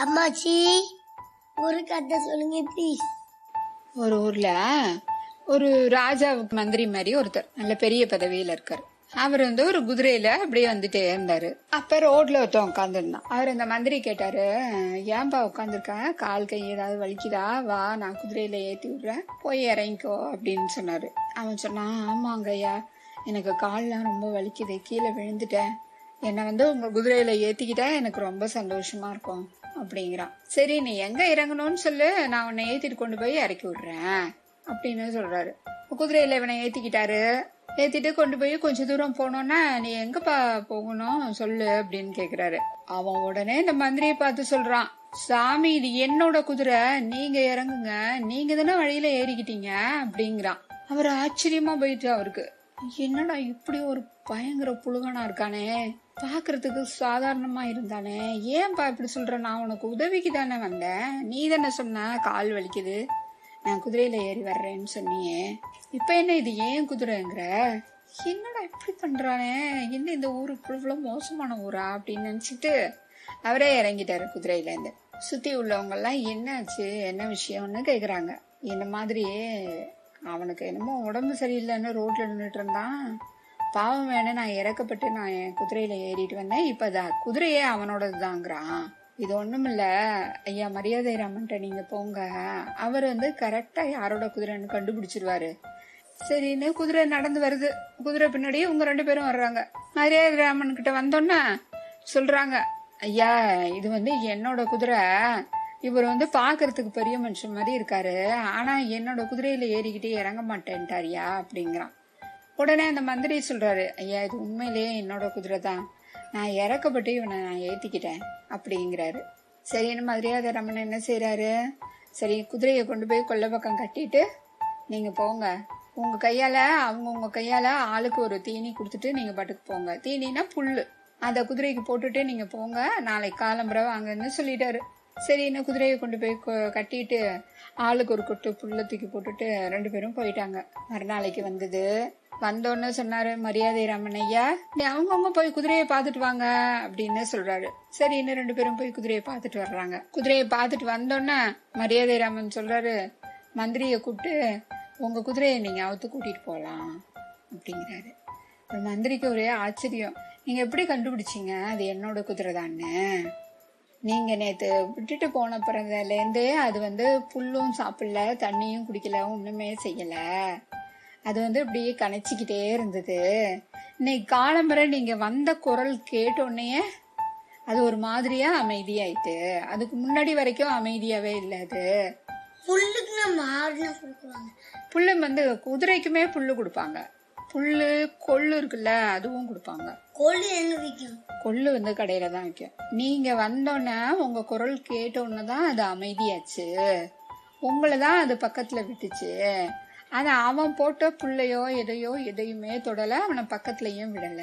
அம்மாச்சி ஒரு கதை சொல்லுங்க ப்ளீஸ் ஒரு ஊர்ல ஒரு ராஜாவுக்கு மந்திரி மாதிரி ஒருத்தர் நல்ல பெரிய பதவியில இருக்காரு. அவர் வந்து ஒரு குதிரையில அப்படியே வந்துட்டே இருந்தாரு. அப்ப ரோட்ல ஒருத்தன் உட்காந்துருந்தான் அவர் இந்த மந்திரி கேட்டாரு ஏன்பா உட்காந்துருக்கேன் கால் கை ஏதாவது வலிக்குதா? வா நான் குதிரையில ஏத்தி விடுறேன். போய் இறங்கிக்கோ அப்படின்னு சொன்னாரு. அவன் சொன்னான் ஆமாங்க ஐயா எனக்கு கால்லாம் ரொம்ப வலிக்குது. கீழே விழுந்துட்டேன். என்னை வந்து உங்கள் குதிரையில் ஏற்றிக்கிட்டா எனக்கு ரொம்ப சந்தோஷமாக இருக்கும் அப்படிங்கிறான். சரி நீ எங்கே இறங்கணும்னு சொல்லு நான் உன்னை ஏற்றிட்டு கொண்டு போய் இறக்கி விடுறேன் அப்படின்னு சொல்கிறாரு குதிரையில் இவனை ஏற்றிக்கிட்டாரு ஏற்றிட்டு கொண்டு போய் கொஞ்சம் தூரம் போனோன்னா நீ எங்கப்பா போகணும் சொல்லு அப்படின்னு கேட்குறாரு அவன் உடனே இந்த மந்திரியை பார்த்து சொல்கிறான் சாமி இது என்னோட குதிரை நீங்க இறங்குங்க நீங்க தானே வழியில ஏறிக்கிட்டீங்க அப்படிங்கிறான். அவர் ஆச்சரியமா போயிட்டு அவருக்கு என்னடா இப்படி ஒரு பயங்கர புழுகனா இருக்கானே? பாக்குறதுக்கு சாதாரணமா இருந்தானே. ஏன்பா இப்படி சொல்ற? நான் உனக்கு உதவிக்கு தானே வந்தேன். நீ தானே சொன்ன கால் வலிக்குது. நான் குதிரையில ஏறி வர்றேன்னு சொன்னியே. இப்ப என்ன இது? ஏன் குதிரைங்கிற? என்னடா இப்படி பண்றானே? என்ன இந்த ஊரு இவ்வளோ மோசமான ஊரா அப்படின்னு நினைச்சிட்டு அவரே இறங்கிட்டாரு குதிரையில இருந்து சுத்தி உள்ளவங்க எல்லாம் என்னாச்சு? என்ன விஷயம்னு கேக்குறாங்க. இந்த மாதிரி அவனுக்கு என்னமோ உடம்பு சரியில்லைன்னு ரோட்டில் நின்றுட்டு இருந்தான் பாவம் வேணும் நான் இறக்கப்பட்டு நான் என் குதிரையில் ஏறிட்டு வந்தேன். இப்போ அத- குதிரையே அவனோடதுதாங்கிறான். இது ஒண்ணுமில்ல ஐயா மரியாதை ராமன்ட்ட நீங்கள் போங்க. அவர் வந்து கரெக்டாக யாரோட குதிரைன்னு கண்டுபிடிச்சிருவாரு. சரின்னு குதிரை நடந்து வருது. குதிரை பின்னாடியே உங்கள் ரெண்டு பேரும் வர்றாங்க. மரியாதை ராமன் கிட்ட வந்தோன்னே சொல்கிறாங்க ஐயா இது வந்து என்னோட குதிரை. இவர் வந்து பாக்குறதுக்கு பெரிய மனுஷன் மாதிரி இருக்காரு. ஆனா என்னோட குதிரையில ஏறிக்கிட்டே இறங்க மாட்டேன்ட்டாரியா? அப்படிங்கிறான். உடனே அந்த மந்திரி சொல்றாரு ஐயா இது உண்மையிலேயே என்னோட குதிரை தான். நான் இறக்கப்பட்டு இவனை நான் ஏத்திக்கிட்டேன் அப்படிங்கிறாரு. சரின்னு மரியாதை ரமணன் என்ன செய்யறாரு சரி குதிரையை கொண்டு போய் கொல்லை பக்கம் கட்டிட்டு நீங்க போங்க. உங்க கையால அவங்க உங்க கையால ஆளுக்கு ஒரு தீனி கொடுத்துட்டு நீங்க பாட்டுக்கு போங்க. தீனினா புல்லு. அந்த குதிரைக்கு போட்டுட்டு நீங்க போங்க. நாளைக்கு காலம்புற வாங்கன்னு சொல்லிட்டாரு. சரி என்ன குதிரையை கொண்டு போய் கட்டிட்டு ஆளுக்கு ஒரு கொட்டு புல்ல தூக்கி போட்டுட்டு ரெண்டு பேரும் போயிட்டாங்க. மறுநாளைக்கு வந்தது. வந்தோன்னு சொன்னாரு மரியாதை ராமன் ஐயா நீ அவங்கவுங்க போய் குதிரையை பார்த்துட்டு வாங்க அப்படின்னு சொல்றாரு. இன்னும் ரெண்டு பேரும் போய் குதிரையை பார்த்துட்டு வர்றாங்க. குதிரையை பார்த்துட்டு வந்தோன்னே மரியாதை ராமன் சொல்றாரு மந்திரியை கூப்பிட்டு உங்க குதிரையை நீங்க அவுத்து கூட்டிட்டு போகலாம் அப்படிங்கிறாரு. மந்திரிக்கு ஒரே ஆச்சரியம் நீங்க எப்படி கண்டுபிடிச்சீங்க? அது என்னோட குதிரை தானே? நீங்க நேத்து விட்டுட்டு போன பிறந்ததுல இருந்தே அது வந்து புல்லும் சாப்பிடல தண்ணியும் குடிக்கல ஒண்ணுமே செய்யல. அது வந்து இப்படியே கணைச்சிக்கிட்டே இருந்தது. இன்னைக்கு காலம்பரை நீங்க வந்த குரல் கேட்டோடனே அது ஒரு மாதிரியா அமைதியாயிட்டு அதுக்கு முன்னாடி வரைக்கும் அமைதியாவே இல்ல அது. புல்லுக்கு நம்ம ஆறுனா கொடுக்குறாங்க புல்லு வந்து குதிரைக்குமே புல்லு கொடுப்பாங்க. புல்லு கொள்ளு இருக்குல்ல அதுவும் கொடுப்பாங்க. கோழி எங்க விற்கும் கொள்ளு வந்து கடையில தான் வைக்கும். நீங்க வந்தோன்னே உங்க குரல் கேட்டோன்னு தான் அது அமைதியாச்சு. உங்களை தான் அது பக்கத்துல விட்டுச்சு. ஆனா அவன் போட்ட புள்ளையோ எதையோ எதையுமே தொடல அவனை பக்கத்துலயும் விடல.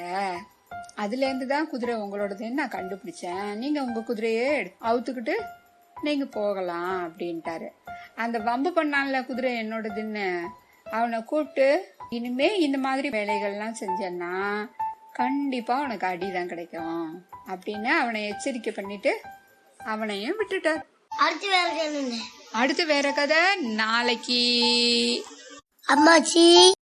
அதுல இருந்து தான் குதிரை உங்களோடதுன்னு நான் கண்டுபிடிச்சேன். நீங்க உங்க குதிரையே அவுத்துக்கிட்டு நீங்க போகலாம் அப்படின்ட்டாரு. அந்த வம்பு பண்ணான்ல குதிரை என்னோடதுன்னு. அவனை கூப்பிட்டு இனிமே இந்த மாதிரி வேலைகள்லாம் செஞ்சேன்னா கண்டிப்பா உனக்கு அடிதான் கிடைக்கும் அப்படின்னு அவனை எச்சரிக்கை பண்ணிட்டு அவனையும் விட்டுட்டார் அடுத்து வேற கேளுங்க. அடுத்து வேற கதை நாளைக்கு. அம்மாச்சி.